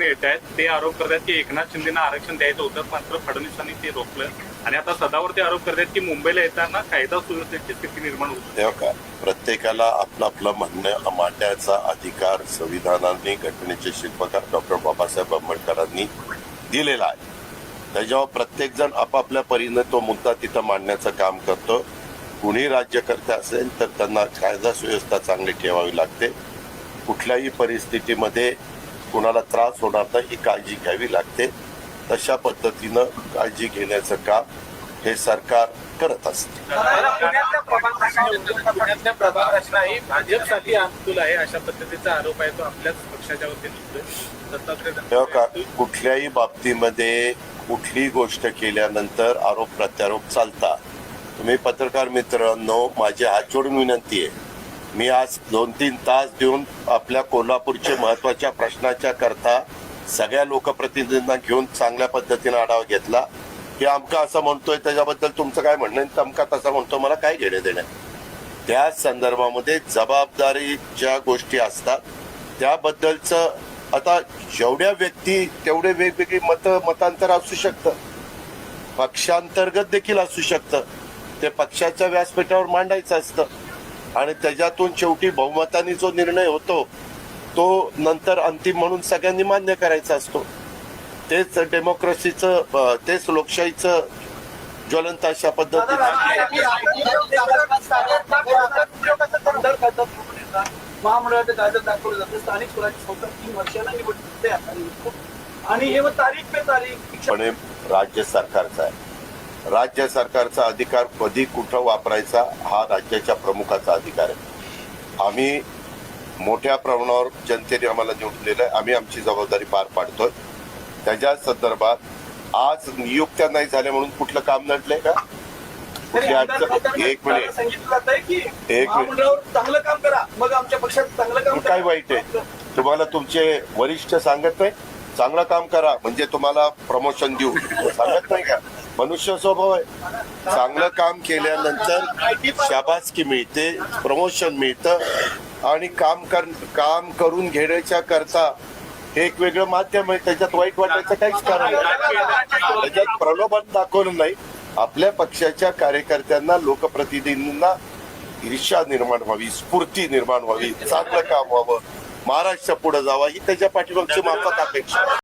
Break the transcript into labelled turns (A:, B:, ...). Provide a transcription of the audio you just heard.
A: अडचणी येत आहेत. ते आरोप करतात की एकनाथ शिंदेना आरक्षण द्यायचं होतं मात्र फडणवीसांनी ते रोखलं. आणि आता सदावर ते आरोप करतात की मुंबईला येताना कायदा सुव्यवस्थेची स्थिती निर्माण होती
B: का? प्रत्येकाला आपलं आपलं म्हणणं मांडण्याचा अधिकार संविधानाने घटनेचे शिल्पकार डॉक्टर बाबासाहेब आंबेडकरांनी दिलेला आहे. त्याच्यावर प्रत्येक जण आपापल्या परीने तो मुद्दा तिथं मांडण्याचं काम करतो. कुणी राज्यकर्ते असेल तर त्यांना कायदा सुव्यवस्था चांगली ठेवावी लागते. कुठल्याही परिस्थितीमध्ये कुणाला त्रास होणार नाही ही काळजी घ्यावी लागते. तशा पद्धतीनं काळजी घेण्याचं काम हे सरकार करत असते.
A: पुण्यातल्या प्रभाग पुण्यातल्या प्रभाग रचना ही भाजपसाठी अनुकूल आहे अशा पद्धतीचा आरोप आहे तो आपल्याच पक्षाच्या वतीने होतोय दत्तात्रय
B: तेव्हा का कुठल्याही बाबतीमध्ये कुठलीही गोष्ट केल्यानंतर आरोप प्रत्यारोप चालतात. तुम्ही पत्रकार मित्रांनो माझी हात जोडून विनंती आहे. मी आज दोन तीन तास देऊन आपल्या कोल्हापूरच्या महत्त्वाच्या प्रश्नाच्या करता सगळ्या लोकप्रतिनिधींना घेऊन चांगल्या पद्धतीने आढावा घेतला. की आमका असं म्हणतोय त्याच्याबद्दल तुमचं काय म्हणणं आहे? आमका तसं म्हणतो मला काय घेणे देणे त्या संदर्भामध्ये जबाबदारीच्या गोष्टी असतात त्याबद्दलचं आता जेवढ्या व्यक्ती तेवढे वेगवेगळी मत मतांतर असू शकतं. पक्षांतर्गत देखील असू शकतं. ते पक्षाच्या व्यासपीठावर मांडायचं असतं. आणि त्याच्यातून शेवटी बहुमताने जो निर्णय होतो तो नंतर अंतिम म्हणून सगळ्यांनी मान्य करायचा असतो. तेच डेमोक्रेसीचं तेच लोकशाहीचं ज्वलंत अशा पद्धतीने
C: महामंडळाच्या कायद्यात दाखवलं जातं स्थानिक स्वराज्य संस्था तीन वर्षाला निवडणूक द्या आणि हे मग तारीख पे तारीख.
B: पण राज्य सरकारचा आहे. राज्य सरकारचा अधिकार कधी कुठं वापरायचा हा राज्याच्या प्रमुखाचा अधिकार आहे. आम्ही मोठ्या प्रमाणावर जनतेने आम्हाला निवडून दिलंय आम्ही आमची जबाबदारी पार पाडतोय. त्याच्या संदर्भात आज नियुक्त्या नाही झाल्या म्हणून कुठलं काम नडलंय का? एक मिनिट.
C: सांगितलं जात आहे की
B: मिनिट.
C: काम करा. मग आमच्या पक्षात चांगलं काम
B: काय वाईट आहे? तुम्हाला तुमचे वरिष्ठ सांगत नाही? चांगलं काम करा. म्हणजे तुम्हाला प्रमोशन देऊ. सांगत नाही का? मनुष्य स्वभाव आहे. चांगलं काम केल्यानंतर शाबासकी मिळते प्रमोशन मिळतं आणि काम कर काम करून घेण्याच्या करता हे एक वेगळं माध्यम आहे. त्याच्यात वाईट वाटायचं काहीच कारण नाही. त्याच्यात प्रलोभन दाखवलं नाही. आपल्या पक्षाच्या कार्यकर्त्यांना लोकप्रतिनिधींना ईर्षा निर्माण व्हावी स्फूर्ती निर्माण व्हावी चांगलं काम व्हावं महाराष्ट्र पुढे जावा ही त्याच्या पाठीमागची माफक अपेक्षा